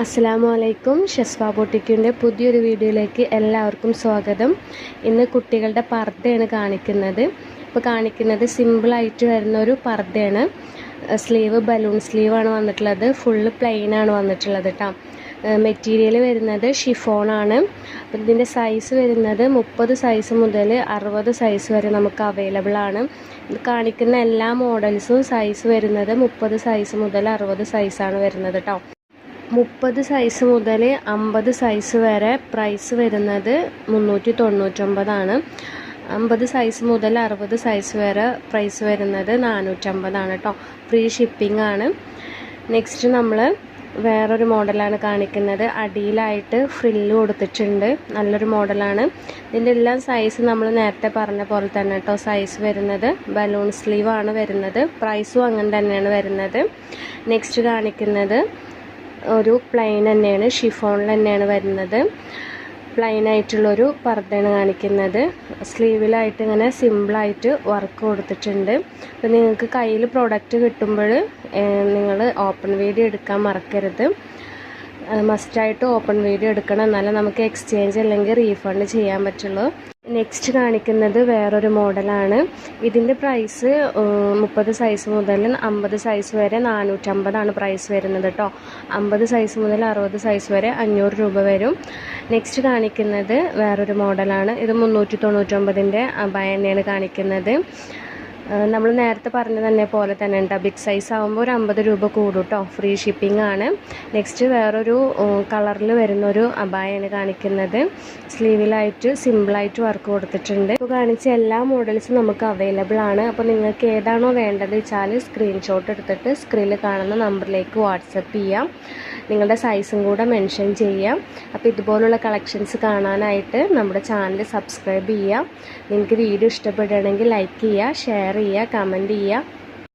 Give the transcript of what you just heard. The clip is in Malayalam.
അസ്സാമു അലൈക്കും ഷെസ്വ ബോട്ടിക്കിന്റെ പുതിയൊരു വീഡിയോയിലേക്ക് എല്ലാവർക്കും സ്വാഗതം. ഇന്ന് കുട്ടികളുടെ പർദ്ദയാണ് കാണിക്കുന്നത്. ഇപ്പോൾ കാണിക്കുന്നത് സിമ്പിളായിട്ട് വരുന്ന ഒരു പർദ്ദയാണ് സ്ലീവ് ബലൂൺ സ്ലീവാണ് വന്നിട്ടുള്ളത്. ഫുള്ള് ആണ് വന്നിട്ടുള്ളത് കേട്ടോ മെറ്റീരിയൽ വരുന്നത് ഷിഫോണാണ്. അപ്പം ഇതിന്റെ സൈസ് വരുന്നത് മുപ്പത് സൈസ് മുതൽ അറുപത് സൈസ് വരെ നമുക്ക് അവൈലബിൾ ആണ്. ഇത് കാണിക്കുന്ന എല്ലാ മോഡൽസും സൈസ് വരുന്നത് മുപ്പത് സൈസ് മുതൽ അറുപത് സൈസാണ് വരുന്നത് കേട്ടോ മുപ്പത് സൈസ് മുതൽ അമ്പത് സൈസ് വരെ പ്രൈസ് വരുന്നത് മുന്നൂറ്റി തൊണ്ണൂറ്റൊമ്പതാണ് അമ്പത് സൈസ് മുതൽ അറുപത് സൈസ് വരെ പ്രൈസ് വരുന്നത് നാനൂറ്റമ്പതാണ് കേട്ടോ ഫ്രീ ഷിപ്പിംഗ് ആണ്. നെക്സ്റ്റ് നമ്മൾ വേറൊരു മോഡലാണ് കാണിക്കുന്നത്. അടിയിലായിട്ട് ഫ്രില്ല് കൊടുത്തിട്ടുണ്ട്. നല്ലൊരു മോഡലാണ്. ഇതിന്റെ എല്ലാം സൈസ് നമ്മൾ നേരത്തെ പറഞ്ഞ പോലെ തന്നെ കേട്ടോ സൈസ് വരുന്നത് ബലൂൺ സ്ലീവാണ് വരുന്നത്. പ്രൈസും അങ്ങനെ തന്നെയാണ് വരുന്നത്. നെക്സ്റ്റ് കാണിക്കുന്നത് ഒരു പ്ലെയിൻ തന്നെയാണ് ഷിഫോണിൽ തന്നെയാണ് വരുന്നത്. പ്ലെയിൻ ആയിട്ടുള്ളൊരു പർദ്ദയാണ് കാണിക്കുന്നത്. സ്ലീവിലായിട്ട് ഇങ്ങനെ സിമ്പിളായിട്ട് വർക്ക് കൊടുത്തിട്ടുണ്ട്. അപ്പോൾ നിങ്ങൾക്ക് കയ്യിൽ പ്രോഡക്റ്റ് കിട്ടുമ്പോൾ നിങ്ങൾ ഓപ്പൺ വീഡിയോ എടുക്കാൻ മറക്കരുത്. മസ്റ്റായിട്ട് ഓപ്പൺ വീഡിയോ എടുക്കണം. എന്നാലേ നമുക്ക് എക്സ്ചേഞ്ച് അല്ലെങ്കിൽ റീഫണ്ട് ചെയ്യാൻ പറ്റുള്ളൂ. നെക്സ്റ്റ് കാണിക്കുന്നത് വേറൊരു മോഡലാണ്. ഇതിന്റെ പ്രൈസ് മുപ്പത് സൈസ് മുതൽ അമ്പത് സൈസ് വരെ നാനൂറ്റമ്പതാണ് പ്രൈസ് വരുന്നത് കേട്ടോ അമ്പത് സൈസ് മുതൽ അറുപത് സൈസ് വരെ അഞ്ഞൂറ് രൂപ വരും. നെക്സ്റ്റ് കാണിക്കുന്നത് വേറൊരു മോഡലാണ്. ഇത് മുന്നൂറ്റി തൊണ്ണൂറ്റൊമ്പതിന്റെ ബയനയാണ് കാണിക്കുന്നത്. നമ്മൾ നേരത്തെ പറഞ്ഞ തന്നെ പോലെ തന്നെ ഉണ്ടോ ബിഗ് സൈസ് ആകുമ്പോൾ ഒരു അമ്പത് രൂപ കൂടും കേട്ടോ ഫ്രീ ഷിപ്പിംഗ് ആണ്. നെക്സ്റ്റ് വേറൊരു കളറിൽ വരുന്ന ഒരു അബായാണ് കാണിക്കുന്നത്. സ്ലീവിലായിട്ട് സിമ്പിളായിട്ട് വർക്ക് കൊടുത്തിട്ടുണ്ട്. ഇപ്പോൾ കാണിച്ച എല്ലാ മോഡൽസും നമുക്ക് അവൈലബിൾ ആണ്. അപ്പോൾ നിങ്ങൾക്ക് ഏതാണോ വേണ്ടത് വെച്ചാൽ സ്ക്രീൻഷോട്ട് എടുത്തിട്ട് സ്ക്രീനിൽ കാണുന്ന നമ്പറിലേക്ക് വാട്സപ്പ് ചെയ്യാം. നിങ്ങളുടെ സൈസും കൂടെ മെൻഷൻ ചെയ്യാം. അപ്പോൾ ഇതുപോലുള്ള കളക്ഷൻസ് കാണാനായിട്ട് നമ്മുടെ ചാനൽ സബ്സ്ക്രൈബ് ചെയ്യാം. നിങ്ങൾക്ക് വീഡിയോ ഇഷ്ടപ്പെടുകയാണെങ്കിൽ ലൈക്ക് ചെയ്യുക ഷെയർ ചെയ്യുക കമന്റ് ചെയ്യുക